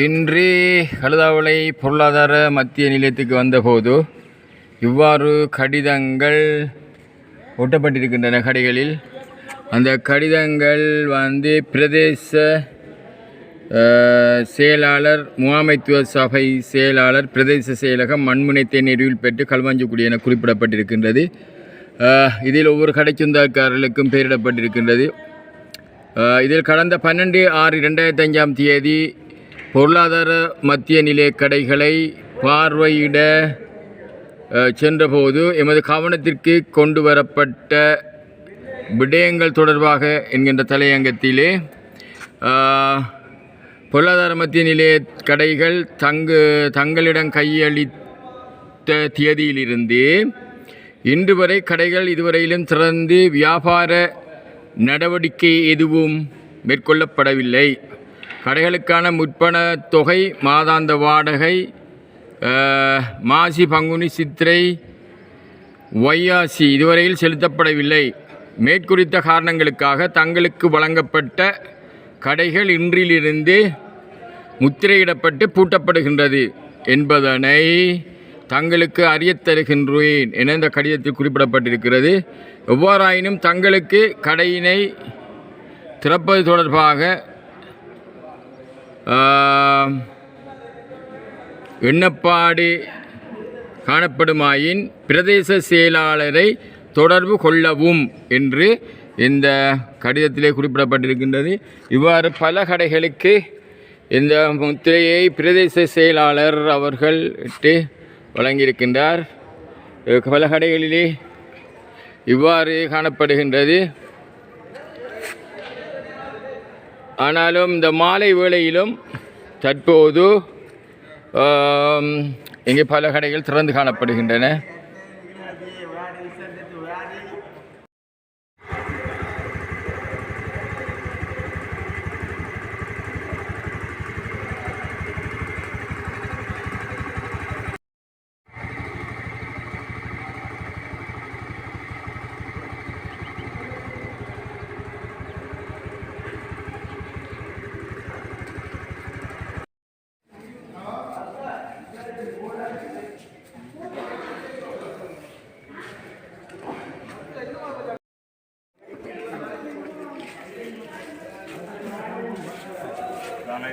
இன்று கழுதாவளை பொருளாதார மத்திய நிலையத்துக்கு வந்தபோது இவ்வாறு கடிதங்கள் ஒட்டப்பட்டிருக்கின்றன கடைகளில். அந்த கடிதங்கள் வந்து பிரதேச செயலாளர் முகாமைத்துவ சபை செயலாளர் பிரதேச செயலகம் மண்முனை தேநீரில் பெற்று கல்வாஞ்சிக்குடி என குறிப்பிடப்பட்டிருக்கின்றது. இதில் ஒவ்வொரு கடைச்சொந்தக்காரர்களுக்கும் பெயரிடப்பட்டிருக்கின்றது. இதில் கடந்த பன்னெண்டு ஆறு ரெண்டாயிரத்தி அஞ்சாம் தேதி பொருளாதார மத்திய நிலைய கடைகளை பார்வையிட சென்றபோது எமது கவனத்திற்கு கொண்டு வரப்பட்ட விடயங்கள் தொடர்பாக என்கின்ற தலையங்கத்திலே பொருளாதார மத்திய நிலைய கடைகள் தங்கு தங்களிடம் கையளித்த தியதியிலிருந்து இன்று வரை கடைகள் இதுவரையிலும் திறந்து வியாபார நடவடிக்கை எதுவும் மேற்கொள்ளப்படவில்லை. கடைகளுக்கான முற்பண தொகை மாதாந்த வாடகை மாசி பங்குனி சித்திரை வையாசி இதுவரையில் செலுத்தப்படவில்லை. மேற்குறித்த காரணங்களுக்காக தங்களுக்கு வழங்கப்பட்ட கடைகள் இன்றிலிருந்து முத்திரையிடப்பட்டு பூட்டப்படுகின்றது என்பதனை தங்களுக்கு அறியத் தருகின்றேன் என இந்த கடிதத்தில் குறிப்பிடப்பட்டிருக்கிறது. எவ்வாறாயினும் தங்களுக்கு கடையினை திறப்பது தொடர்பாக எண்ணப்பாடு காணப்படுமாயின் பிரதேச செயலாளரை தொடர்பு கொள்ளவும் என்று இந்த கடிதத்திலே குறிப்பிடப்பட்டிருக்கின்றது. இவ்வாறு பல கடைகளுக்கு இந்த முத்திரையை பிரதேச செயலாளர் அவர்கள் இட்டு வழங்கியிருக்கின்றார். பல கடைகளிலே இவ்வாறு காணப்படுகின்றது. ஆனாலும் இந்த மாலை வேளையிலும் தற்போது இங்கே பல கடைகள் திறந்து காணப்படுகின்றன.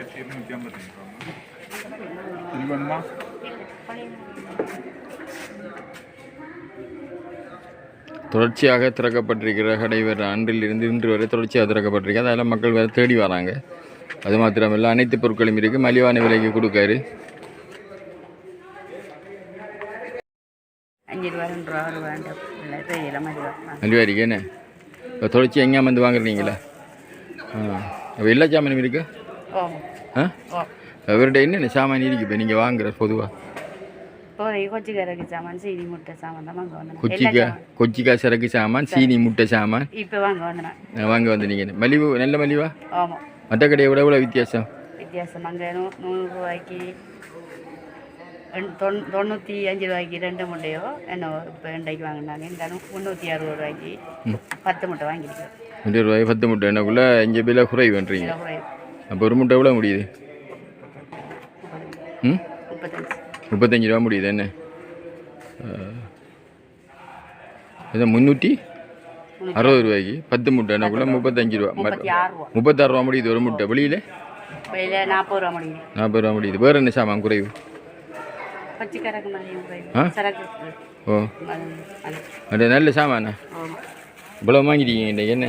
நாலாயிரத்தி இருநூற்றி ஐம்பத்தஞ்சு இது வேணுமா தொடர்ச்சியாக திறக்கப்பட்டிருக்கிற கடை வேறு அன்றில் இருந்து இன்று வரை தொடர்ச்சியாக திறக்கப்பட்டிருக்கு அதெல்லாம் மக்கள் வேறு தேடி வராங்க அது மாத்திரமல்ல அனைத்து பொருட்களும் இருக்குது மலிவான விலைக்கு கொடுக்காரு அஞ்சு ரூபா ரெண்டு ரூபா ஒரு வேண்டாம் இல்லை தெரியல மதிவா மலிவா இருக்கு என்ன இப்போ தொடர்ச்சி எங்கேயா வந்து வாங்குறீங்களா ஆ அப்போ எல்லா சாமானும் இருக்கு ஓ ஆ ஓ அவர்கிட்ட என்னென்ன சாமான் இருக்கு இப்போ நீங்கள் வாங்குற பொதுவாக கொச்சிக்கா கொச்சிக்கா சரக்கு சாமான் சீனி முட்டை சாமான். இப்போ வாங்க வந்தேன். வாங்க வந்து நீங்கள் மலிவு நல்ல மலிவா? ஆமாம் மற்ற கடையை விட எவ்வளோ வித்தியாசம்? வித்தியாசம் அங்கே நூ நூறு ரூபாய்க்கு ரெண்டு தொண் தொண்ணூற்றி அஞ்சு ரூபாய்க்கு ரெண்டு முட்டையோ என்ன இப்போ இன்றைக்கு வாங்கினாங்க. இந்த முந்நூற்றி அறுபது ரூபாய்க்கு பத்து முட்டை வாங்கியிருக்கோம் இருபது ரூபாய் பத்து முட்டை. என்னக்குள்ளே இங்கே கிலோ குறைவு. அப்போ ஒரு முட்டை எவ்வளோ முடியுது? ம்? முப்பத்தஞ்சு ரூபா முடியுது என்ன? இது முந்நூற்றி அறுபது ரூபாய்க்கு பத்து முட்டை என்னக்குள்ள முப்பத்தஞ்சு ரூபா. முப்பத்தாறு ரூபா. முடியுது ஒரு முட்டை. வெளியில்? நாற்பது ரூபா முடியுது. நாற்பது ரூபா முடியுது. வேறு என்ன சாமான் குறைவு? ஆ? ஓ. அது நல்ல ஆமாம் இவ்வளோ வாங்கிட்டீங்க இன்றைக்கு என்ன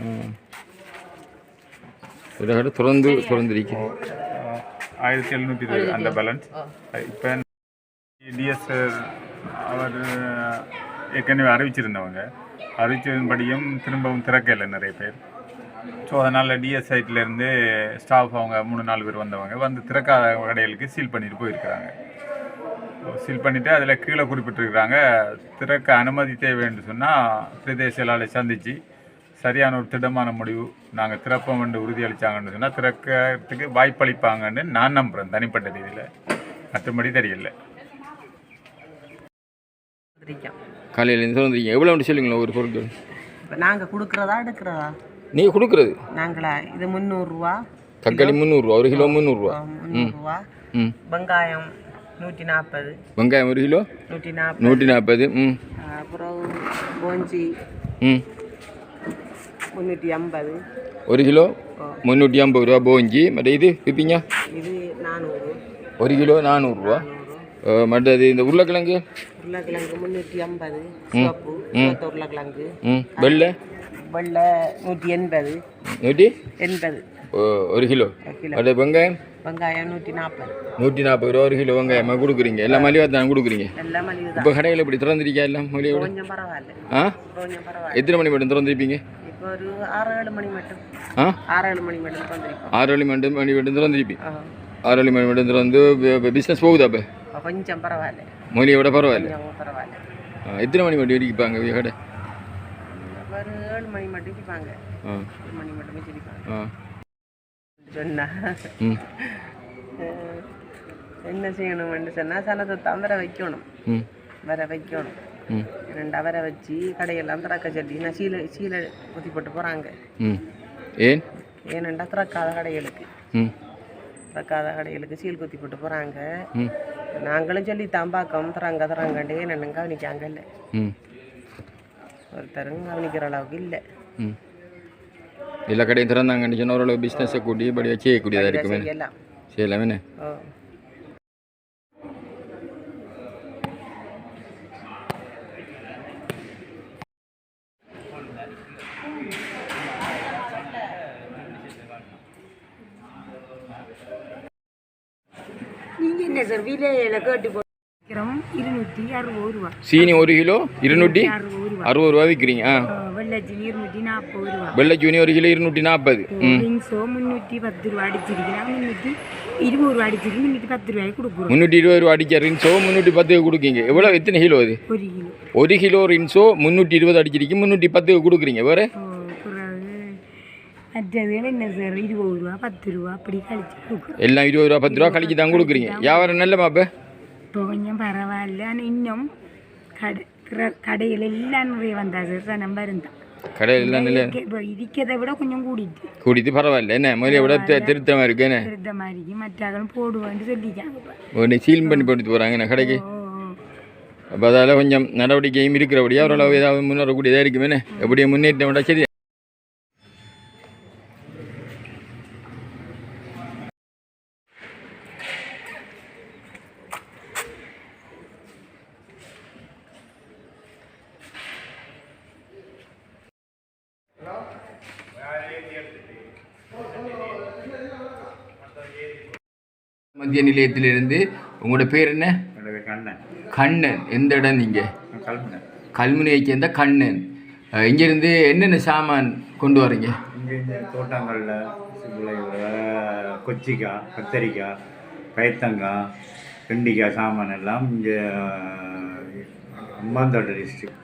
ஆமாம் இதை விட திறந்து திறந்துருக்கு ஆயிரத்தி எழுநூற்றி இருபது அந்த பேலன்ஸ் இப்போ டிஎஸ் அவர் ஏற்கனவே அறிவிச்சிருந்தவங்க. அறிவிச்சதன்படியும் திரும்பவும் திறக்கலை நிறைய பேர். ஸோ அதனால் டிஎஸ் சைட்லேருந்து ஸ்டாஃப் அவங்க மூணு நாலு பேர் வந்தவங்க. வந்து திறக்காத கடைகளுக்கு சீல் பண்ணிட்டு போயிருக்கிறாங்க. சீல் பண்ணிவிட்டு அதில் கீழே குறிப்பிட்டிருக்கிறாங்க திறக்க அனுமதி தேவைன்னு சொன்னால் பிரதேச சந்தித்து சரியான ஒரு திடமான முடிவு. நாங்கள் திறப்போம் என்று உறுதியளித்தாங்கன்னு சொன்னால் திறக்கிறதுக்கு வாய்ப்பளிப்பாங்கன்னு நான் நம்புகிறேன் தனிப்பட்ட ரீதியில். மற்றபடி தெரியல. இருக்கோம் காலையிலேருந்து திறந்துருக்கீங்க எவ்வளோ சொல்லுங்களேன் ஒரு பொருட்கள். இப்போ நாங்கள் கொடுக்குறதா எடுக்கிறதா? நீங்கள் கொடுக்குறது. நாங்களா? இது முந்நூறுரூவா தக்காளி முந்நூறுரூவா ஒரு கிலோ முந்நூறுரூவா முந்நூறுரூவா ம். வெங்காயம் நூற்றி நாற்பது வெங்காயம் ஒரு கிலோ? நூற்றி நாற்பது நூற்றி நாற்பது ம். அப்புறம் போஞ்சி. ம். முந்நூற்றி ஐம்பது. ஒரு கிலோ முந்நூற்றி ஐம்பது ரூபா போஞ்சி. மற்ற இது விற்பீங்க இது நானூறு. ஒரு கிலோ நானூறுரூவா மற்றது இந்த உருளைக்கிழங்கு? உருளைக்கிழங்கு முந்நூற்றி ஐம்பது. சிவப்பு உருளைக்கிழங்கு. ம் வெள்ளை? வெள்ளை நூற்றி எண்பது. நூற்றி? எண்பது. ஒரு கிலோ. மற்ற வெங்காயம்? வெங்காயம் நூற்றி நாற்பது. நூற்றி நாற்பது ரூபா ஒரு கிலோ வெங்காயமாக கொடுக்குறீங்க. எல்லாம் மலிவாக தான் கொடுக்குறீங்க? இப்போ கடையில் இப்படி திறந்துருக்கா எல்லாம் மலிவோட? ஆ? எத்தனை மணி மட்டும் திறந்துருப்பீங்க? மட்டும். வந்திருக்கோம் ஆறு மணி மட்டும் மணி மட்டும் திறந்துருப்பீங்க ஆறு மணி மட்டும் திறந்து பிஸ்னஸ் போகுதா அப்போ? கொஞ்சம் பரவாயில்ல. மொழியை விட பரவாயில்ல? கொஞ்சம் பரவாயில்ல. ஆ, எத்தனை மணி மட்டும் வரைக்கும் கடை? ஒரு ஏழு மணி மட்டும் ஆ. ஏழு மணி மட்டும் ஆ. சொன்னா. என்ன செய்யணும்னு சொன்னால் சனத்தை தான் வர வைக்கணும் வர வைக்கணும். ரெண்டா வர வச்சு கடையெல்லாம் சொல்லி நான் சீலை சீலை ஊற்றி போட்டு போகிறாங்க ஏன்? ஏனெண்டா திறக்காத கடைகளுக்கு. திறக்காத கடைகளுக்கு சீல் குத்தி போட்டு போகிறாங்க நாங்களும் சொல்லி தாம்பாக்கம் தராங்க தராங்கண்டே என்னென்னு கவனிக்காங்க இல்லை. ஒருத்தரும் கவனிக்கிற அளவுக்கு இல்லை. எல்லா கடையும் திறந்தாங்கன்னு சொன்னால் ஓரளவு பிஸ்னஸை கூட்டி படியாக செய்யக்கூடியதாக இருக்குமே. செய்யலாம். ஓ நீங்கள் என்ன சார் விலையில கேட்டு போகிறோம் இருநூற்றி அறுபது ரூபா. சீனி ஒரு கிலோ இருநூற்றி அறுபது ரூபா. விற்கிறீங்க ஆ. வெள்ளச்சினி இருநூற்றி நாற்பது ரூபா. வெள்ளை சூனி ஒரு கிலோ இருநூற்றி நாற்பது. ம். ரிங்ஸோ முந்நூற்றி பத்து ரூபா முந்நூற்றி இருபது ரூபா அடிச்சிருக்கு. முந்நூற்றி பத்து ரூபாய்க்கு கொடுக்குறோம். முந்நூற்றி இருபது ரூபா அடிச்ச ரின்ஸோ முந்நூற்றி பத்துக்கு கொடுக்கீங்க. எவ்வளோ எத்தனை கிலோ அது? ஒரு கிலோ. ஒரு கிலோ ரின்ஸோ முந்நூற்றி இருபது அடிச்சிருக்கு. முந்நூற்றி பத்துக்கு கொடுக்குறீங்க. வேறு ஓ, பிறகு மற்றதுகள் என்ன சார் இருபது ரூபா பத்து ரூபா அப்படி கழிச்சு எல்லாம் இருபது ரூபா பத்து ரூபா கழிச்சு தான் கொடுக்குறீங்க. வியாபாரம் நல்ல மாப்ப இப்போ கொஞ்சம் பரவாயில்ல. ஆனால் இன்னும் கடை கடையில் எல்லாம் நிறைய வந்தா சார் நம்ம இருந்தான் கடையில் எல்லாம் நல்ல இப்போ இருக்கிறத விட கொஞ்சம் கூடிட்டு. கூடிட்டு பரவாயில்ல. என்ன? முதல்ல விட தி- திருத்தமாக இருக்கு? என்ன? இருந்த மாதிரி மற்றவங்களும் போடுவேன்னு சொல்லிட்டாங்க இப்ப. உடனே சீல் பண்ணி போட்டு போகிறாங்க என்ன கடைக்கு? ஓ ஓ. அப்போ அதால் கொஞ்சம் நடவடிக்கையும் இருக்கிறபடியா ஓரளவு ஏதாவது முன்னேறக்கூடியதாக இருக்குமே என்ன? எப்படியும் முன்னேற்றம் விட சரி. மத்திய நிலையத்திலிருந்து உங்களோட பேர் என்ன? கண்ணன். கண்ணன். எந்த இடம் நீங்கள் கல்முனை. கல்முனையை சேர்ந்த கண்ணன். இங்கிருந்து என்னென்ன சாமான் கொண்டு வரீங்க? இங்கே இந்த தோட்டங்களில் கொச்சிக்காய் கத்தரிக்காய் பயத்தங்காய் வெண்டிக்காய் சாமான் எல்லாம் இங்கே அம்மாந்தோட்ட டிஸ்ட்ரிக்ட்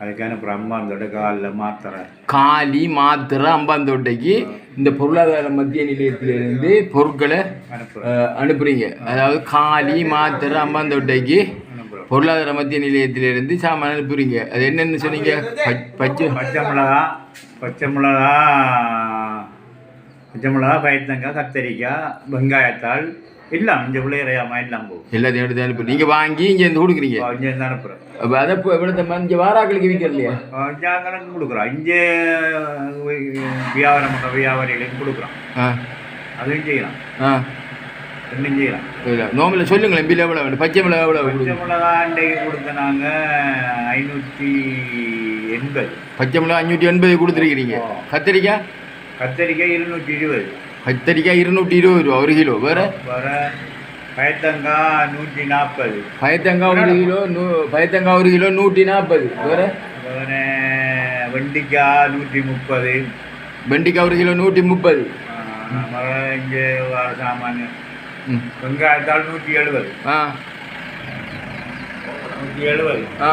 அதுக்கான அப்புறம் அம்மாந்தோட்ட காலில் மாத்திரை காலி மாத்திரை அம்பாந்தோட்டைக்கு இந்த பொருளாதார மத்திய நிலையத்திலிருந்து பொருட்களை அனுப்புறீங்க. அதாவது காலி மாத்திரை அம்பாந்தோட்டைக்கு பொருளாதார மத்திய நிலையத்திலிருந்து சாமான் அனுப்புறீங்க. அது என்னென்னு சொன்னீங்க? பச்- பச்சை. பச்சை மிளகா பச்சை மிளகா பச்சை மிளகா பயத்தங்காய் கத்தரிக்காய் வெங்காயத்தாள் எல்லாம் இங்கே விளையிறையாமா எல்லாம் போகும். எல்லாத்தையும் எடுத்து அனுப்பு நீங்கள் வாங்கி இங்கே இருந்து கொடுக்குறீங்க? இங்கே இருந்து அனுப்புகிறோம் அப்போ அதை இப்போ இவ்வளோ இங்கே வாராக்களுக்கு விற்கிறலையா கணக்கு கொடுக்குறோம். இங்கே வியாபாரம் பண்ணுற வியாபாரிகளுக்கு கொடுக்குறோம். ஆ. அதுவும் செய்யலாம். ஆ. ரெண்டும் செய்யலாம். இல்லை நோம்பில் சொல்லுங்களேன் பில் எவ்வளோ வேணும்? பச்சை மிளகா எவ்வளோ பச்சை மிளகா இன்றைக்கு கொடுத்த நாங்கள் ஐநூற்றி எண்பது. பச்சை மிளகா அஞ்சூற்றி எண்பது கொடுத்துருக்கிறீங்க. கத்திரிக்காய்? கத்தரிக்காய் இருநூற்றி இருபது. கத்திரிக்காய் இருநூற்றி இருபது ரூபா ஒரு கிலோ வேறு வர பயத்தங்காய் நூற்றி நாற்பது பயத்தங்காய் ஒரு கிலோ நூ பயத்தங்காய் ஒரு கிலோ நூற்றி நாற்பது வேறு வேற வெண்டிக்காய் நூற்றி முப்பது வெண்டிக்காய் ஒரு கிலோ நூற்றி முப்பது மர இங்கே வர சாமான் ம் வெங்காயத்தாள் நூற்றி எழுபது ஆ நூற்றி எழுபது ஆ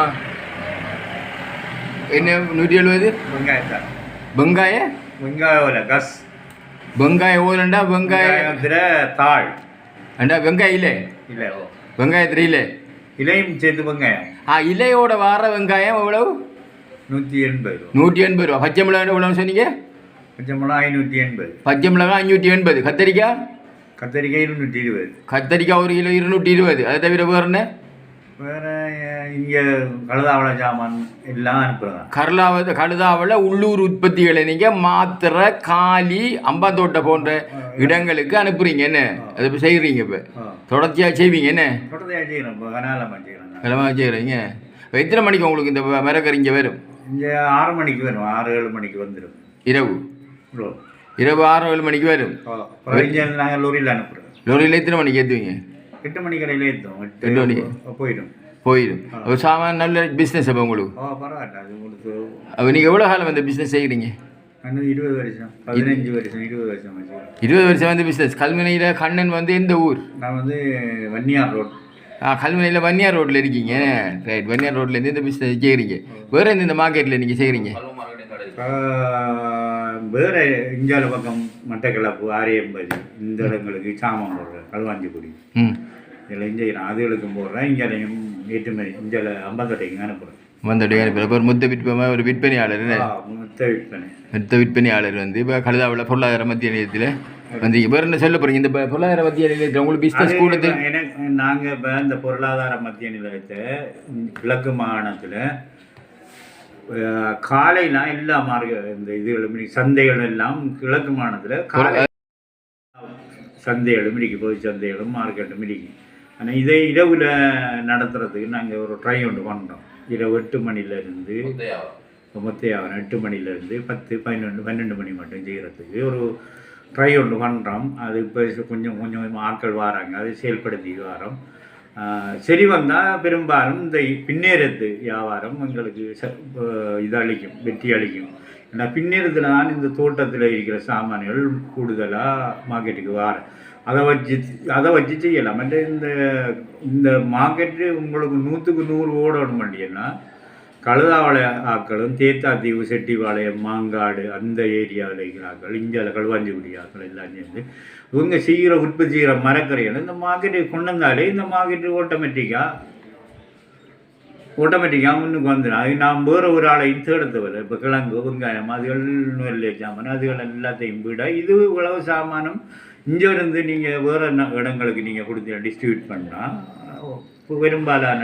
என்ன நூற்றி எழுபது வெங்காயத்தாள் வெங்காய வெங்காயம் கஸ் வெங்காயம் ஓலண்டா வெங்காய வெங்காயத்தில் தாள். அண்டா வெங்காயம் இல்லை இல்லை ஓ. வெங்காயம் தெரியல இலையும் சேர்த்து வெங்காயம். ஆ இலையோட வார வெங்காயம் எவ்வளவு? நூற்றி எண்பது ரூபா. நூற்றி எண்பது ரூபா. பச்சை மிளகாய் எவ்வளோன்னு சொன்னீங்க? பச்சை மிளகா ஐநூற்றி எண்பது. பச்சை மிளகாய் அஞ்சூற்றி எண்பது. கத்தரிக்காய் கத்தரிக்காய் இருநூற்றி இருபது. கத்தரிக்காய் ஒரு கிலோ இருநூற்றி இருபது. அதை தவிர வேறு என்ன? வேறு இங்கே கழுதாவள சாமான் எல்லாம் அனுப்புகிறேன் கருளாவது கழுதாவில் உள்ளூர் உற்பத்திகளை நீங்கள் மாத்திரை காலி அம்பாந்தோட்டை போன்ற இடங்களுக்கு அனுப்புறீங்க. என்ன? அதை இப்போ செய்கிறீங்க இப்போ. தொடர்ச்சியாக செய்வீங்க. என்ன? தொடர்ந்து செய்கிறேன் இப்போ கனாலமாக செய்கிறீங்க எத்தனை மணிக்கு உங்களுக்கு இந்த மிரக்கறி இங்கே வரும்? இங்கே ஆறு மணிக்கு வரும். ஆறு ஏழு மணிக்கு வந்துடும் இரவு. இரவு ஆறு ஏழு மணிக்கு வரும். நாங்கள் லோரியில் அனுப்புகிறோம் லோரியில் எத்தனை மணிக்கு ஏற்றுவீங்க எட்டு மணி கடையில் ஏற்றுவோம் எட்டு மணிக்கு? போயிடும் போயிடும் ஒரு சாமான் நல்ல பிஸ்னஸ் அப்போ உங்களுக்கு ஓ பரவாயில்ல அது உங்களுக்கு அப்போ நீங்கள் எவ்வளோ காலம் இந்த பிஸ்னஸ் செய்கிறீங்க இருபது வருஷம் பதினஞ்சு வருஷம் இருபது வருஷம் இருபது வருஷம் வந்து பிஸ்னஸ் கல்முனையில் கண்ணன் வந்து எந்த ஊர் நான் வந்து வன்னியார் ரோட் ஆ கல்முனையில் வன்னியார் ரோட்டில் இருக்கீங்க ரைட் வன்னியார் ரோட்லேருந்து இந்த பிஸ்னஸ் செய்கிறீங்க வேறு எந்த மார்க்கெட்டில் நீங்கள் செய்கிறீங்க வேறு இஞ்சால பக்கம் மட்டக்கிளப்பு ஆரியம்பதி இந்த இடங்களுக்கு சாமான் போடுறேன் களுவாஞ்சிக்குடி ம். இதில் இஞ்சைக்கிறேன் அதுகளுக்கும் போடுறேன் இங்காலையும் ஏற்றுமதி இஞ்சால அம்பத்தட்டைக்கு அனுப்புகிறேன் வந்துட்டு இப்போ ஒரு முத்த விற்பனை ஒரு விற்பனையாளர்? மொத்த விற்பனை. மொத்த விற்பனையாளர் வந்து இப்போ கழுதாவில் பொருளாதார மத்திய நிலையத்தில் வந்து வேறு என்ன சொல்ல போகிறீங்க இந்த பொருளாதார மத்திய நிலையத்தில் உங்களுக்கு பிஸ்னஸ் கூட இப்ப எனக்கு நாங்கள் இப்போ இந்த பொருளாதார மத்திய நிலையத்தை கிழக்கு மாகாணத்தில் காலைலாம் எல்லா மார்க்க இந்த இதுகளும். சந்தைகள் எல்லாம் கிழக்கு மாகாணத்தில் காலை சந்தைகளும் இருக்கு பொது சந்தைகளும் மார்க்கெட்டும் இருக்கு ஆனால் இதை இரவில் நடத்துறதுக்கு நாங்கள் ஒரு ட்ரை ஒன்று பண்ணுறோம் இரவு எட்டு மணிலேருந்து மொத்தையாகும் எட்டு மணிலேருந்து பத்து பதினொன்று பன்னெண்டு மணி மட்டும் செய்கிறதுக்கு ஒரு ட்ரை ஒன்று பண்ணுறோம் அது இப்போ கொஞ்சம் கொஞ்சம் ஆட்கள் வராங்க அதை செயல்படுத்தி வரோம். சரி வந்தால் பெரும்பாலும் இந்த பின்னேறது வியாபாரம் எங்களுக்கு ச- இது அளிக்கும் வெற்றி அளிக்கும். ஏன்னா பின்னேறத்தில் தான் இந்த தோட்டத்தில் இருக்கிற சாமான்கள் கூடுதலாக மார்க்கெட்டுக்கு வர அதை வச்சு அதை வச்சு செய்யலாம். மற்ற இந்த இந்த மார்க்கெட்டு உங்களுக்கு நூற்றுக்கு நூறு ஓடணும் வண்டியன்னா கழுதாவளையாக்களும் ஆக்களும் தேத்தாத்தீவு செட்டிபாளையம் மாங்காடு அந்த ஏரியாவில் இருக்கிறார்கள். இந்தியாவில் கழுவாஞ்சிக்குடி ஆக்கள் எல்லாம் சேர்ந்து. இவங்க செய்கிற உற்பத்தி செய்கிற மரக்கறிகளை இந்த மார்க்கெட்டை கொண்டு வந்தாலே இந்த மார்க்கெட்டு ஆட்டோமேட்டிக்காக ஆட்டோமேட்டிக்காக முன்னுக்கு வந்துடும். அது நான் வேறு ஒரு ஆளை தேட தேவையில்லை இப்போ கிழங்கு வெங்காயம் அதுகள் நெல்லை சாமான் அதுகள் எல்லாத்தையும் விட இது உழவு சாமானம் இங்கே இருந்து நீங்கள் வேறு இடங்களுக்கு நீங்கள் கொடுத்து டிஸ்ட்ரிபியூட் பண்ணால் பெரும்பாலான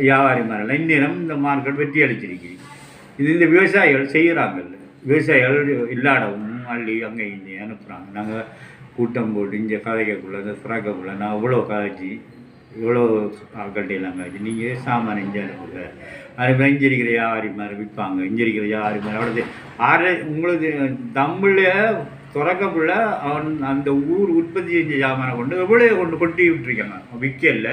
வியாபாரிமாரெல்லாம் இந்நேரம் இந்த மார்க்கெட் வெற்றி அளிச்சிருக்கு இது இந்த விவசாயிகள் செய்கிறாங்கல்ல விவசாயிகள் இல்லாடவும் அள்ளி அங்கே இங்கே அனுப்புகிறாங்க நாங்கள் கூட்டம் போட்டு இங்கே கதைக்கக்குள்ள இந்த சுறாக்கக்குள்ள நான் அவ்வளோ கதைச்சி இவ்வளோ ஆக்கள்கிட்ட எல்லாம் காய்ச்சி நீங்கள் சாமான் இங்கே அனுப்புங்க? அதுமாதிரி இங்கே இருக்கிற வியாபாரி மாதிரி விற்பாங்க. இங்கே இருக்கிற வியாபாரி மாதிரி அவ்வளோ ஆறு உங்களுக்கு தமிழில் துறக்கக்குள்ள அவன் அந்த ஊர் உற்பத்தி செஞ்ச சாமானை கொண்டு எவ்வளோ கொண்டு கொட்டி விட்டுருக்காங்க? விற்கல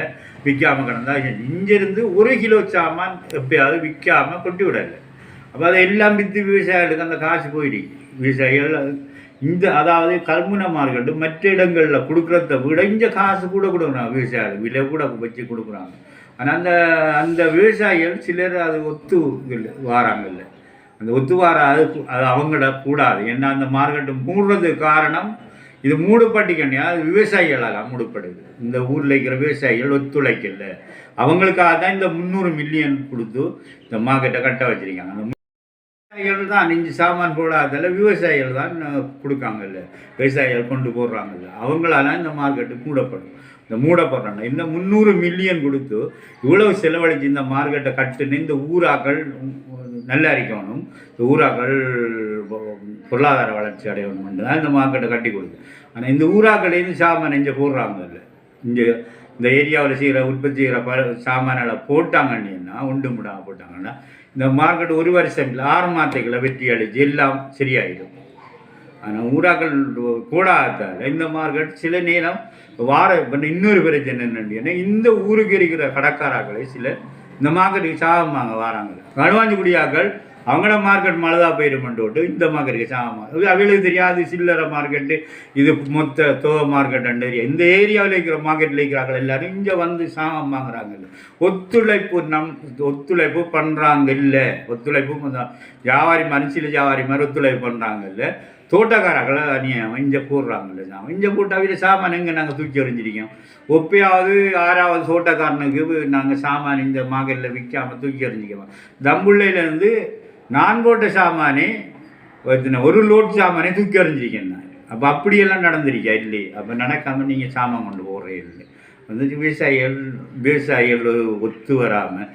விற்காம கிடந்தா இங்கேருந்து ஒரு கிலோ சாமான் எப்பயாவது விற்காம கொட்டி விடல. அப்போ அதை எல்லாம் விற்று விவசாயிகளுக்கு அந்த காசு போயிடுச்சு விவசாயிகள் இந்த அதாவது கல்முனை மார்க்கெட்டு மற்ற இடங்களில் கொடுக்குறத விட இங்கே காசு கூட கொடுக்குறாங்க. விவசாயிகள் விலை கூட வச்சு கொடுக்குறாங்க. ஆனால் அந்த அந்த விவசாயிகள் சிலர் அது ஒத்து இல்லை வாராங்கல்ல. அந்த ஒத்துவார அது அது அவங்கள கூடாது. ஏன்னா அந்த மார்க்கெட்டு மூடுறதுக்கு காரணம் இது மூடப்பட்டிக்கண்டியா அது விவசாயிகளால் மூடப்படுது இந்த ஊரில் இருக்கிற விவசாயிகள் ஒத்துழைக்கல. அவங்களுக்காக தான் இந்த முந்நூறு மில்லியன் கொடுத்து இந்த மார்க்கெட்டை கட்ட வச்சுருக்காங்க. அந்த விவசாயிகள் தான் அஞ்சு சாமான் போடாதல விவசாயிகள் தான் கொடுக்காங்கல்ல. விவசாயிகள் கொண்டு போடுறாங்கல்ல. அவங்களால இந்த மார்க்கெட்டு மூடப்படும். இந்த மூடப்படுறாங்க இந்த முந்நூறு மில்லியன் கொடுத்து இவ்வளவு செலவழித்து இந்த மார்க்கெட்டை கட்டுன்னு இந்த ஊராக்கள் நல்லா இருக்கணும் இந்த ஊராக்கள் பொருளாதார வளர்ச்சி அடையணும் தான் இந்த மார்க்கெட்டை கட்டி கொடுக்கு ஆனால் இந்த ஊராக்கள்லேருந்து சாமான் இங்கே போடுறாங்கல்ல இங்கே இந்த ஏரியாவில் செய்கிற உற்பத்தி செய்கிற ப சாமான்களை போட்டாங்கன்னா உண்டு முடாமல் போட்டாங்கன்னா இந்த மார்க்கெட் ஒரு வருஷம் இல்லை ஆறு மாதத்துக்குள்ள வெற்றி அழிச்சு எல்லாம் சரியாயிடும். ஆனால் ஊராக்கள் கூடாதால் இந்த மார்க்கெட் சில நேரம் வார இப்போ இன்னொரு பிரச்சனை என்னன்னா இந்த ஊருக்கு இருக்கிற கடைக்காராக்களை சில இந்த மார்க்கெட்டுக்கு வராங்க. கடுவாஞ்சி கழுவாஞ்சிக்குடியாக்கள் அவங்களோட மார்க்கெட் மழைதா போயிடுமெண்டோட்டு இந்த மார்க்கெட்டுக்கு சாபமாக. அவங்களுக்கு தெரியாது சில்லறை மார்க்கெட்டு இது மொத்த தோக மார்க்கெட் தெரியும் இந்த ஏரியாவில் இருக்கிற மார்க்கெட்டில் இருக்கிறார்கள் எல்லாரும் இங்கே வந்து சாகம் வாங்குறாங்கல்ல ஒத்துழைப்பு நம் ஒத்துழைப்பு பண்ணுறாங்க இல்லை. ஒத்துழைப்பு கொஞ்சம் வியாபாரி மாதிரி வியாபாரி மாதிரி ஒத்துழைப்பு பண்ணுறாங்கல்ல தோட்டக்காரர்களை அநியாயம். இஞ்ச போடுறாங்கல்ல சாமான் இஞ்ச போட்டு அவங்க சாமான் எங்கே நாங்கள் தூக்கி எறிஞ்சிருக்கோம்? ஒப்பையாவது ஆறாவது தோட்டக்காரனுக்கு நாங்கள் சாமான் இந்த மாகலில் விற்காம தூக்கி எறிஞ்சிக்கோம் தம்புள்ளையிலேருந்து நான் போட்ட சாமானே எத்தனை ஒரு லோட் சாமானே தூக்கி எறிஞ்சிருக்கேன் நான். அப்போ அப்படியெல்லாம் நடந்திருக்கா? இல்லையே அப்போ நடக்காமல் நீங்கள் சாமான் கொண்டு போகிறே இல்லை. வந்து விவசாயிகள் விவசாயிகள் ஒத்து வராமல்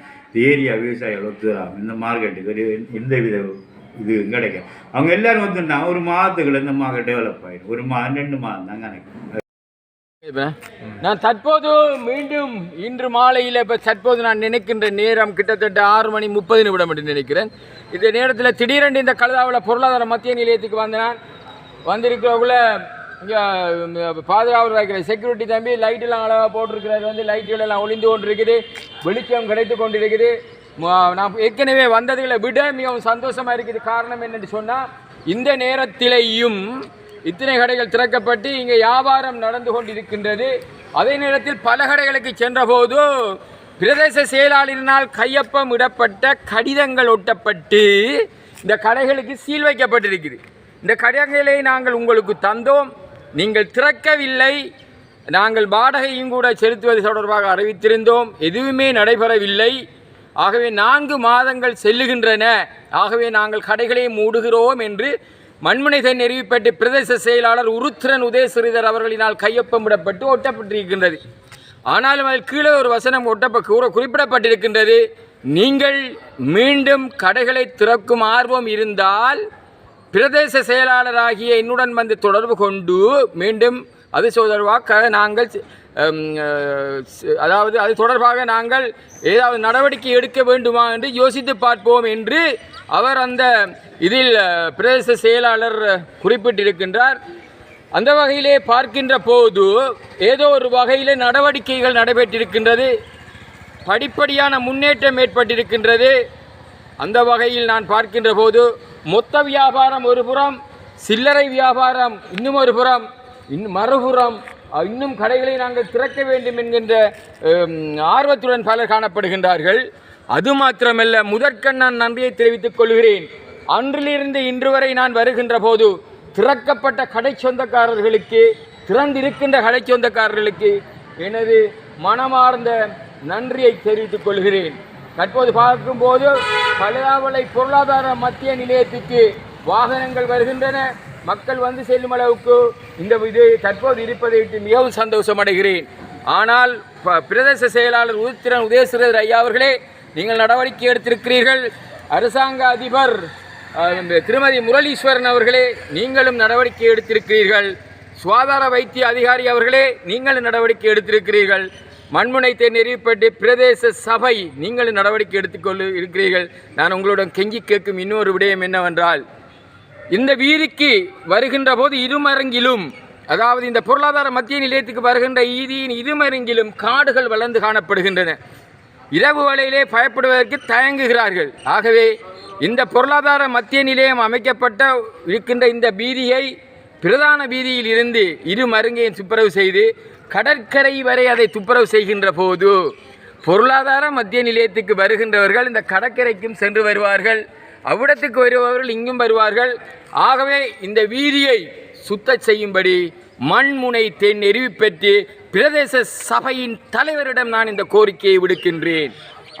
ஏரியா விவசாயிகள் ஒத்து வராமல் இந்த மார்க்கெட்டுக்கு ஒரு எந்த வித இது கிடைக்கும். அவங்க எல்லாரும் வந்துருந்தாங்க ஒரு மாதத்துக்குள்ள இந்த மாதம் டெவலப் ஆயிடும். ஒரு மாதம் ரெண்டு மாதம் தான் கணக்கு நான் தற்போது மீண்டும் இன்று மாலையில் இப்போ தற்போது நான் நினைக்கின்ற நேரம் கிட்டத்தட்ட ஆறு மணி முப்பது நிமிடம் என்று நினைக்கிறேன். இந்த நேரத்தில் திடீரென்று இந்த கழுதாவில் பொருளாதார மத்திய நிலையத்துக்கு வந்த நான் வந்திருக்கிறவங்கள இங்கே பாதுகாவல் இருக்கிற செக்யூரிட்டி தம்பி லைட்டெல்லாம் அளவாக போட்டிருக்கிறாரு. வந்து லைட்டுகள் எல்லாம் ஒளிந்து கொண்டு இருக்குது வெளிச்சம் கிடைத்து கொண்டிருக்குது. நான் ஏற்கனவே வந்ததுகளை விட மிகவும் சந்தோஷமாக இருக்குது காரணம் என்னென்னு சொன்னால் இந்த நேரத்திலேயும் இத்தனை கடைகள் திறக்கப்பட்டு இங்கே வியாபாரம் நடந்து கொண்டிருக்கின்றது. அதே நேரத்தில் பல கடைகளுக்கு சென்றபோது பிரதேச செயலாளரினால் கையொப்பம் இடப்பட்ட கடிதங்கள் ஒட்டப்பட்டு இந்த கடைகளுக்கு சீல் வைக்கப்பட்டிருக்குது. இந்த கடைகளை நாங்கள் உங்களுக்கு தந்தோம். நீங்கள் திறக்கவில்லை. நாங்கள் வாடகையும் கூட செலுத்துவது தொடர்பாக அறிவித்திருந்தோம். எதுவுமே நடைபெறவில்லை. ஆகவே நான்கு மாதங்கள் செல்லுகின்றன. ஆகவே நாங்கள் கடைகளை மூடுகிறோம் என்று மண்முனைதை நெறிவிப்பட்டு பிரதேச செயலாளர் உருத்திரன் உதயசிறிதர் அவர்களினால் கையொப்பமிடப்பட்டு ஒட்டப்பட்டிருக்கின்றது. ஆனாலும் அதில் கீழே ஒரு வசனம் ஒட்டப்ப கூற குறிப்பிடப்பட்டிருக்கின்றது. நீங்கள் மீண்டும் கடைகளை திறக்கும் ஆர்வம் இருந்தால் பிரதேச செயலாளராகிய என்னுடன் வந்து தொடர்பு கொண்டு மீண்டும் அது தொடர்பாக நாங்கள் அதாவது அது தொடர்பாக நாங்கள் ஏதாவது நடவடிக்கை எடுக்க வேண்டுமா என்று யோசித்து பார்ப்போம் என்று அவர் அந்த இதில் பிரதேச செயலாளர் குறிப்பிட்டிருக்கின்றார். அந்த வகையிலே பார்க்கின்ற போது ஏதோ ஒரு வகையில் நடவடிக்கைகள் நடைபெற்றிருக்கின்றது. படிப்படியான முன்னேற்றம் ஏற்பட்டிருக்கின்றது. அந்த வகையில் நான் பார்க்கின்ற போது மொத்த வியாபாரம் ஒரு புறம் சில்லறை வியாபாரம் இன்னும் ஒரு புறம் இன்னும் மறுபுறம் இன்னும் கடைகளை நாங்கள் திறக்க வேண்டும் என்கின்ற ஆர்வத்துடன் பலர் காணப்படுகின்றார்கள். அது மாத்திரமல்ல முதற்கண் நான் நன்றியை தெரிவித்துக் கொள்கிறேன். அன்றிலிருந்து இன்று வரை நான் வருகின்ற போது திறக்கப்பட்ட கடை சொந்தக்காரர்களுக்கு திறந்திருக்கின்ற கடை சொந்தக்காரர்களுக்கு எனது மனமார்ந்த நன்றியை தெரிவித்துக் கொள்கிறேன். தற்போது பார்க்கும்போது பழையாவளை பொருளாதார மத்திய நிலையத்துக்கு வாகனங்கள் வருகின்றன. மக்கள் வந்து செல்லும் அளவுக்கு இந்த இது தற்போது இருப்பதை விட்டு மிகவும் சந்தோஷம் அடைகிறேன் ஆனால் ப- பிரதேச செயலாளர் உதித்திரன் உதயசிரர் ஐயா அவர்களே நீங்கள் நடவடிக்கை எடுத்திருக்கிறீர்கள். அரசாங்க அதிபர் இந்த திருமதி முரளீஸ்வரன் அவர்களே நீங்களும் நடவடிக்கை எடுத்திருக்கிறீர்கள். சுகாதார வைத்திய அதிகாரி அவர்களே நீங்களும் நடவடிக்கை எடுத்திருக்கிறீர்கள். மண்முனைத்தை நெறிப்பட்டு பிரதேச சபை நீங்களும் நடவடிக்கை எடுத்துக்கொள்ள இருக்கிறீர்கள். நான் உங்களுடன் கெஞ்சி கேட்கும் இன்னொரு விடயம் என்னவென்றால் இந்த வீதிக்கு வருகின்ற போது இருமரங்கிலும் அதாவது இந்த பொருளாதார மத்திய நிலையத்துக்கு வருகின்ற ஈதியின் இருமருங்கிலும் காடுகள் வளர்ந்து காணப்படுகின்றன. இரவு வேளையிலே பயப்படுவதற்கு தயங்குகிறார்கள். ஆகவே இந்த பொருளாதார மத்திய நிலையம் அமைக்கப்பட்ட இருக்கின்ற இந்த வீதியை பிரதான வீதியில் இருந்து இரு மருங்கையும் துப்புரவு செய்து கடற்கரை வரை அதை துப்புரவு செய்கின்ற போது பொருளாதார மத்திய நிலையத்துக்கு வருகின்றவர்கள் இந்த கடற்கரைக்கும் சென்று வருவார்கள். அவ்விடத்துக்கு வருபவர்கள் இங்கும் வருவார்கள். ஆகவே இந்த வீதியை சுத்த செய்யும்படி மண்முனை தென் எரிவு பெற்று பிரதேச சபையின் தலைவரிடம் நான் இந்த கோரிக்கையை விடுக்கின்றேன்.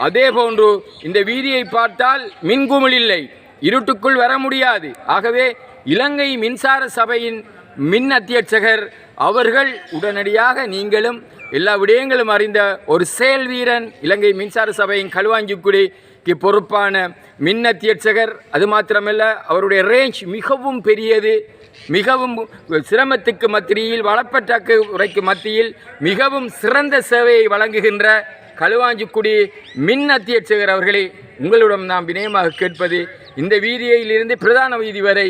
அதே போன்று இந்த வீதியை பார்த்தால் மின்குமிழ் இல்லை. இருட்டுக்குள் வர முடியாது. ஆகவே இலங்கை மின்சார சபையின் மின் அத்தியட்சகர் அவர்கள் உடனடியாக நீங்களும் எல்லா விடயங்களும் அறிந்த ஒரு செயல் வீரன் இலங்கை மின்சார சபையின் களுவாஞ்சிக்குடிக்கு இப்பொறுப்பான மின் அத்தியட்சகர் அது மாத்திரமல்ல அவருடைய ரேஞ்ச் மிகவும் பெரியது. மிகவும் சிரமத்துக்கு மத்தியில் வளப்பற்றாக்கு உரைக்கு மத்தியில் மிகவும் சிறந்த சேவையை வழங்குகின்ற களுவாஞ்சிக்குடி மின் அத்தியட்சகர் அவர்களே உங்களிடம் நாம் வினயமாக கேட்பது இந்த வீதியிலிருந்து பிரதான வீதி வரை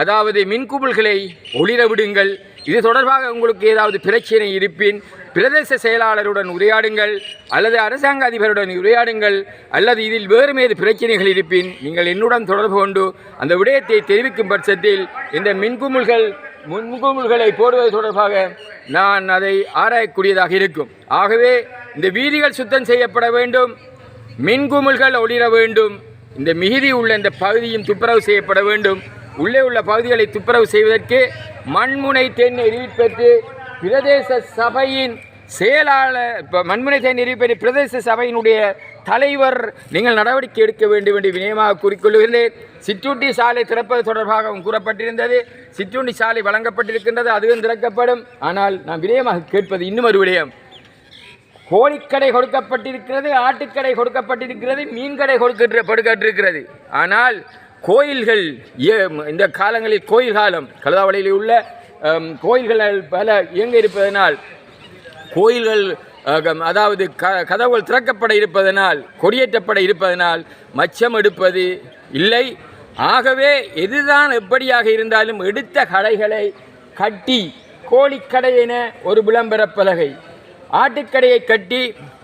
அதாவது மின்குமிழ்களை ஒளிர விடுங்கள். இது தொடர்பாக உங்களுக்கு ஏதாவது பிரச்சனை இருப்பின் பிரதேச செயலாளருடன் உரையாடுங்கள் அல்லது அரசாங்க அதிபருடன் உரையாடுங்கள் அல்லது இதில் வேறு மீது பிரச்சனைகள் இருப்பின் நீங்கள் என்னுடன் தொடர்பு கொண்டு அந்த விடயத்தை தெரிவிக்கும் பட்சத்தில் இந்த மின்குமுள்கள் முன்குமுள்களை போடுவது தொடர்பாக நான் அதை ஆராயக்கூடியதாக இருக்கும். ஆகவே இந்த வீதிகள் சுத்தம் செய்யப்பட வேண்டும் மின்குமுள்கள் ஒளிர வேண்டும் இந்த மிகுதி உள்ள இந்த பகுதியும் துப்புரவு செய்யப்பட வேண்டும் உள்ளே உள்ள பகுதிகளை துப்புரவு செய்வதற்கு மண்முனை தென் எரிவிப்பெற்று பிரதேச சபையின் செயலாளர் இப்போ மண்முனை தென் எரிவிப்பெற்று பிரதேச சபையினுடைய தலைவர் நீங்கள் நடவடிக்கை எடுக்க வேண்டும் என்று வினயமாக கூறிக்கொள்கிறேன். சிற்றுண்டி சாலை திறப்பது தொடர்பாகவும் கூறப்பட்டிருந்தது. சிற்றுண்டி சாலை வழங்கப்பட்டிருக்கின்றது அதுவும் திறக்கப்படும். ஆனால் நான் வினயமாக கேட்பது இன்னும் ஒரு விடயம். கோழிக்கடை கொடுக்கப்பட்டிருக்கிறது ஆட்டுக்கடை கொடுக்கப்பட்டிருக்கிறது மீன்கடை கொடுக்க கொடுக்கப்பட்டிருக்கிறது. ஆனால் கோயில்கள் ஏ- இந்த காலங்களில் கோயில் காலம் கழுதாவளையில் உள்ள கோயில்கள் பல இயங்க இருப்பதனால் கோயில்கள் அதாவது க கதவுகள் திறக்கப்பட இருப்பதனால் கொடியேற்றப்பட இருப்பதனால் மச்சம் எடுப்பது இல்லை. ஆகவே எதுதான் எப்படியாக இருந்தாலும் எடுத்த கடைகளை கட்டி கோழிக்கடை என ஒரு விளம்பரப் பலகை ஆட்டுக்கடையை கட்டி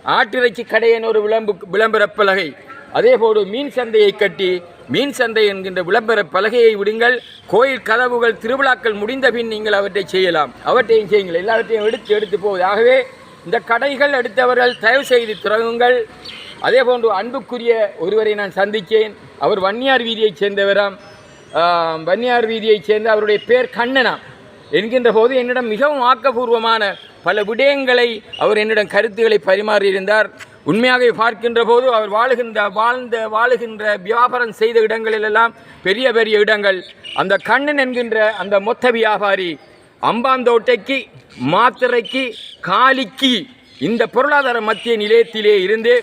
ஆட்டிறைச்சி கடை என ஒரு விளம்பு விளம்பரப் பலகை அதேபோல் மீன் சந்தையை கட்டி மீன் சந்தை என்கின்ற விளம்பர பலகையை விடுங்கள். கோயில் கதவுகள் திருவிழாக்கள் முடிந்த பின் நீங்கள் அவற்றை செய்யலாம். அவற்றையும் செய்யுங்கள். எல்லாவற்றையும் எடுத்து எடுத்து போகுது. ஆகவே இந்த கடைகள் எடுத்தவர்கள் தயவு செய்து துறங்குங்கள். அதே போன்று அன்புக்குரிய ஒருவரை நான் சந்தித்தேன். அவர் வன்னியார் வீதியைச் சேர்ந்தவராம். வன்னியார் வீதியைச் சேர்ந்த அவருடைய பேர் கண்ணனாம் என்கின்ற போது என்னிடம் மிகவும் ஆக்கப்பூர்வமான பல விடயங்களை அவர் என்னிடம் கருத்துக்களை பரிமாறியிருந்தார். உண்மையாக பார்க்கின்ற போது அவர் வாழுகின்ற வாழ்ந்த வாழுகின்ற வியாபாரம் செய்த இடங்களிலெல்லாம் பெரிய பெரிய இடங்கள். அந்த கண்ணன் என்கின்ற அந்த மொத்த வியாபாரி அம்பாந்தோட்டைக்கு மாத்திரைக்கு காலிக்கு இந்த பொருளாதார மத்திய நிலையத்திலே இருந்து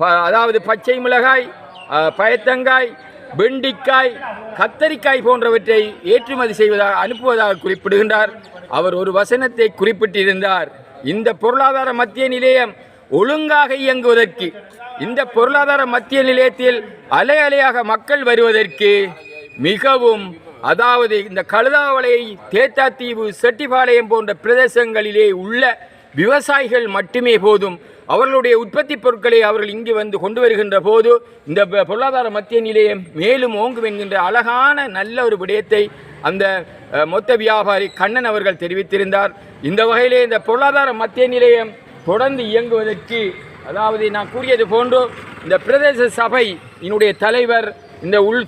ப அதாவது பச்சை மிளகாய் பயத்தங்காய் வெண்டிக்காய் கத்தரிக்காய் போன்றவற்றை ஏற்றுமதி செய்வதாக அனுப்புவதாக குறிப்பிடுகின்றார். அவர் ஒரு வசனத்தை குறிப்பிட்டிருந்தார். இந்த பொருளாதார மத்திய நிலையம் ஒழுங்காக இயங்குவதற்கு இந்த பொருளாதார மத்திய நிலையத்தில் அலை அலையாக மக்கள் வருவதற்கு மிகவும் அதாவது இந்த கழுதாவளை தேத்தாத்தீவு செட்டிபாளையம் போன்ற பிரதேசங்களிலே உள்ள விவசாயிகள் மட்டுமே போதும். அவர்களுடைய உற்பத்தி பொருட்களை அவர்கள் இங்கு வந்து கொண்டு வருகின்ற போது இந்த பொருளாதார மத்திய நிலையம் மேலும் ஓங்கும் என்கின்ற அழகான நல்ல ஒரு விடயத்தை அந்த மொத்த வியாபாரி கண்ணன் அவர்கள் தெரிவித்திருந்தார். இந்த வகையிலே இந்த பொருளாதார மத்திய நிலையம் தொடர்ந்து இயங்குவதற்கு அதாவது நான் கூறியது போன்று இந்த பிரதேச சபை என்னுடைய தலைவர் இந்த உள்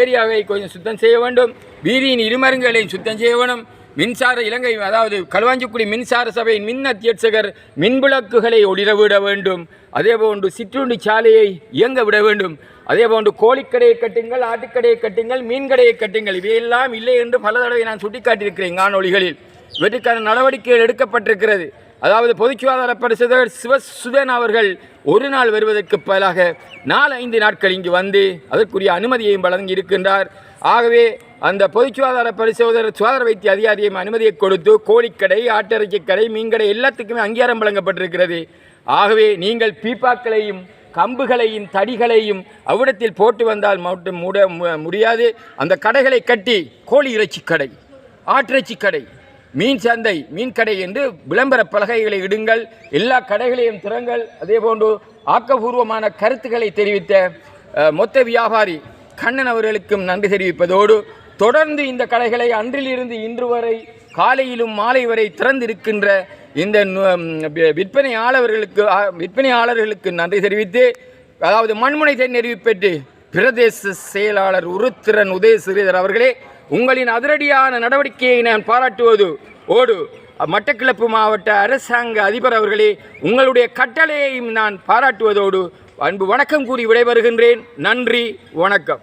ஏரியாவை கொஞ்சம் சுத்தம் செய்ய வேண்டும் வீதியின் இருமருங்களை சுத்தம் செய்ய வேண்டும் மின்சார இலங்கை அதாவது களுவாஞ்சிக்குடி மின்சார சபையின் மின் அத்தியட்சகர் மின்விளக்குகளை ஒளிரவிட வேண்டும் அதேபோன்று சிற்றுண்டி சாலையை இயங்க விட வேண்டும் அதேபோன்று கோழிக்கடையை கட்டுங்கள் ஆட்டுக்கடையை கட்டுங்கள் மீன்கடையை கட்டுங்கள் இவையெல்லாம் இல்லை என்று பல தடவை நான் சுட்டிக்காட்டியிருக்கிறேன் காணொலிகளில் இவற்றுக்கான நடவடிக்கைகள் எடுக்கப்பட்டிருக்கிறது. அதாவது பொதுச்சுவாதார பரிசுதர் சிவசுதன் அவர்கள் ஒரு நாள் வருவதற்கு பதிலாக நாலு ஐந்து நாட்கள் இங்கு வந்து அதற்குரிய அனுமதியையும் வழங்கி இருக்கின்றார். ஆகவே அந்த பொதுச் சுகாதார பரிசோதகர் சுகாதார வைத்திய அதிகாரியும் அனுமதியை கொடுத்து கோழிக்கடை ஆட்டிறைச்சி கடை மீன்கடை எல்லாத்துக்குமே அங்கீகாரம் வழங்கப்பட்டிருக்கிறது. ஆகவே நீங்கள் பீப்பாக்களையும் கம்புகளையும் தடிகளையும் அவ்விடத்தில் போட்டு வந்தால் மட்டும் மூட மு- முடியாது. அந்த கடைகளை கட்டி கோழி இறைச்சி கடை ஆட்டிறைச்சி கடை மீன் சந்தை மீன் கடை என்று விளம்பர பலகைகளை இடுங்கள் எல்லா கடைகளையும் திறங்கள். அதேபோன்று ஆக்கப்பூர்வமான கருத்துக்களை தெரிவித்த மொத்த வியாபாரி கண்ணன் அவர்களுக்கும் நன்றி தெரிவிப்பதோடு தொடர்ந்து இந்த கடைகளை அன்றிலிருந்து இன்று வரை காலையிலும் மாலை வரை திறந்திருக்கின்ற இந்த விற்பனையாளர்களுக்கு விற்பனையாளர்களுக்கு நன்றி தெரிவித்து அதாவது மண்முனை தென் பெற்று பிரதேச செயலாளர் உருத்திரன் உதய ஸ்ரீதர் அவர்களே உங்களின் அதிரடியான நடவடிக்கையை நான் பாராட்டுவது. ஓடு. மட்டக்கிளப்பு மாவட்ட அரசாங்க அதிபர் அவர்களே உங்களுடைய கட்டளையையும் நான் பாராட்டுவதோடு அன்பு வணக்கம் கூறி விடைபெறுகின்றேன். நன்றி வணக்கம்.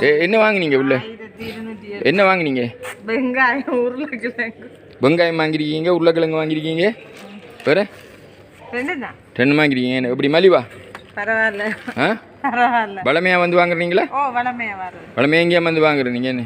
எ- என்ன வாங்குனீங்க உள்ள? என்ன வாங்குனீங்க? வெங்காயம் உருளைக்கிழங்கு. வெங்காயம் வாங்கியிருக்கீங்க உருளைக்கிழங்கு வாங்கியிருக்கீங்க. வேற? ரெண்டு வாங்கியிருக்கீங்க. எப்படி மலிவா? பரவாயில்ல. ஆ? பரவாயில்ல. பழமையாக வந்து வாங்குறீங்களா? ஓ வளமையா பழமையாக எங்கேயா வந்து வாங்குறீங்க?